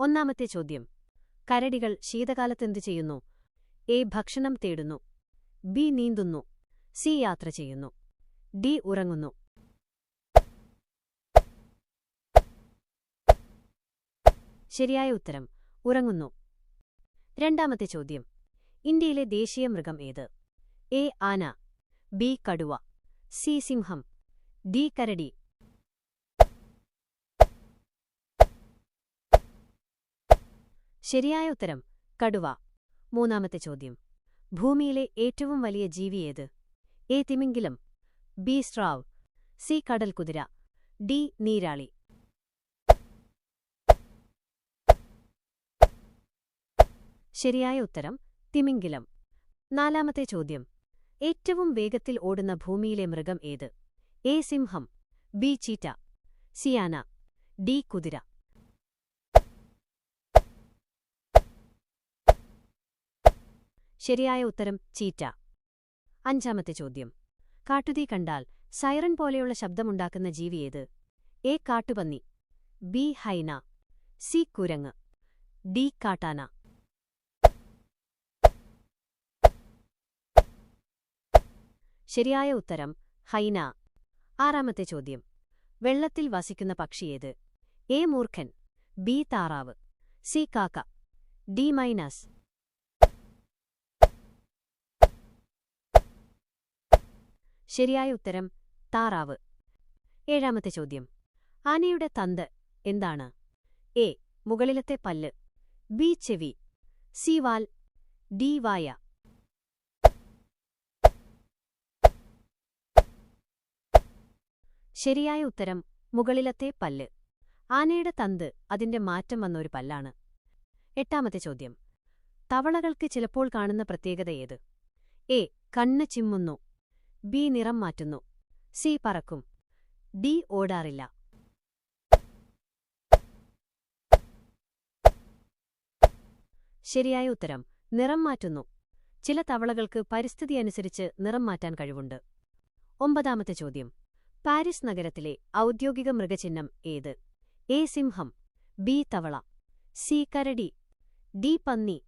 ഒന്നാമത്തെ ചോദ്യം. കരടികൾ ശീതകാലത്തെന്തു ചെയ്യുന്നു? എ. ഭക്ഷണം തേടുന്നു. ബി. നീന്തുന്നു. സി. യാത്ര ചെയ്യുന്നു. ഡി. ഉറങ്ങുന്നു. ശരിയായ ഉത്തരം. ഉറങ്ങുന്നു. രണ്ടാമത്തെ ചോദ്യം. ഇന്ത്യയിലെ ദേശീയ മൃഗം ഏത്? എ. ആന. ബി. കടുവ. സി. സിംഹം. ഡി. കരടി. ശരിയായ ഉത്തരം കടുവ. മൂന്നാമത്തെ ചോദ്യം. ഭൂമിയിലെ ഏറ്റവും വലിയ ജീവി ഏത്? എ തിമിംഗിലം ബി സ്ട്രാവ് സി കടൽക്കുതിര ഡി നീരാളി. ശരിയായ ഉത്തരം തിമിംഗിലം. നാലാമത്തെ ചോദ്യം. ഏറ്റവും വേഗത്തിൽ ഓടുന്ന ഭൂമിയിലെ മൃഗം ഏത്? എ സിംഹം ബി ചീറ്റ സിയാന ഡി കുതിര. ശരിയായ ഉത്തരം ചീറ്റ. അഞ്ചാമത്തെ ചോദ്യം. കാട്ടുതീ കണ്ടാൽ സൈറൺ പോലെയുള്ള ശബ്ദമുണ്ടാക്കുന്ന ജീവി ഏത്? എ കാട്ടുപന്നി ബി ഹൈന സി കുരങ്ങ് ഡി കാട്ടാന. ശരിയായ ഉത്തരം ഹൈന. ആറാമത്തെ ചോദ്യം. വെള്ളത്തിൽ വസിക്കുന്ന പക്ഷിയേത് എ മൂർഖൻ ബി താറാവ് സി കാക്ക ഡി മൈനസ്. ശരിയായ ഉത്തരം താറാവ്. ഏഴാമത്തെ ചോദ്യം. ആനയുടെ തന്ത് എന്താണ്? എ. മുകളിലത്തെ പല്ല്. ബി. ചെവി. സി. വാൽ. ഡി. വായ. ശരിയായ ഉത്തരം മുകളിലത്തെ പല്ല്. ആനയുടെ തന്ത് അതിന്റെ മാറ്റം വന്ന ഒരു പല്ലാണ്. എട്ടാമത്തെ ചോദ്യം. തവളകൾക്ക് ചിലപ്പോൾ കാണുന്ന പ്രത്യേകത ഏത്? എ. കണ്ണ് ചിമ്മുന്നു. ബി നിറം മാറ്റുന്നു. സി പറക്കും. ഡി ഓടാറില്ല. ശരിയായ ഉത്തരം. നിറം മാറ്റുന്നു. ചില തവളകൾക്ക് പരിസ്ഥിതി അനുസരിച്ച് നിറം മാറ്റാൻ കഴിവുണ്ട്. ഒമ്പതാമത്തെ ചോദ്യം. പാരീസ് നഗരത്തിലെ ഔദ്യോഗിക മൃഗചിഹ്നം ഏത്? എ സിംഹം ബി തവള സി കരടി ഡി പന്നി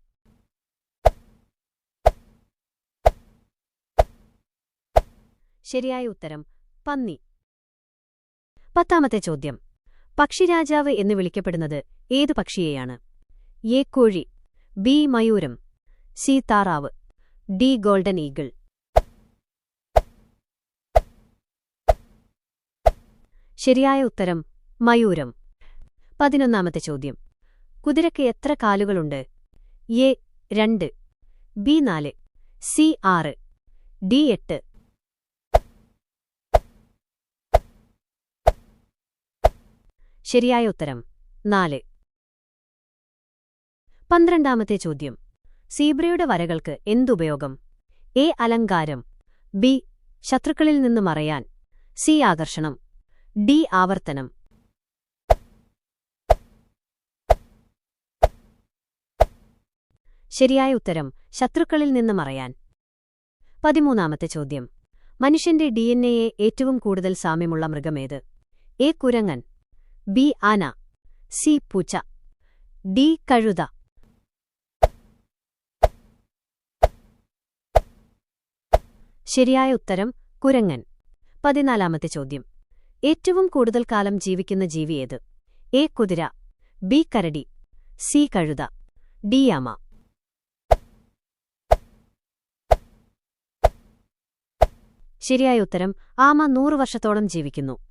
ശരിയായ ഉത്തരം പന്നി. പത്താമത്തെ ചോദ്യം. പക്ഷിരാജാവ് എന്ന് വിളിക്കപ്പെടുന്നത് ഏതു പക്ഷിയെയാണ്? എ. കോഴി ബി. മയൂരം സി. താറാവ് ഡി. Golden eagle. ശരിയായ ഉത്തരം മയൂരം. പതിനൊന്നാമത്തെ ചോദ്യം. കുതിരയ്ക്ക് എത്ര കാലുകളുണ്ട്? എ. രണ്ട് ബി. നാല് സി. ആറ് ഡി. എട്ട് ശരിയായ ഉത്തരം. നാല്. പന്ത്രണ്ടാമത്തെ ചോദ്യം. സീബ്രയുടെ വരകൾക്ക് എന്തുപയോഗം? എ. അലങ്കാരം. ബി. ശത്രുക്കളിൽ നിന്ന് മറയാൻ. സി. ആകർഷണം. ഡി. ആവർത്തനം. ശരിയായ ഉത്തരം ശത്രുക്കളിൽ നിന്ന് മറയാൻ. പതിമൂന്നാമത്തെ ചോദ്യം. മനുഷ്യന്റെ ഡിഎൻഎയെ ഏറ്റവും കൂടുതൽ സാമ്യമുള്ള മൃഗമേത് എ. കുരങ്ങൻ. ബി ആന സി പൂച്ച ഡി കഴുത. ശരിയായ ഉത്തരം കുരങ്ങൻ. പതിനാലാമത്തെ ചോദ്യം. ഏറ്റവും കൂടുതൽ കാലം ജീവിക്കുന്ന ജീവി ഏത്? എ കുതിര ബി കരടി സി കഴുത ഡി ആമ ശരിയായ ഉത്തരം ആമ നൂറു വർഷത്തോളം ജീവിക്കുന്നു.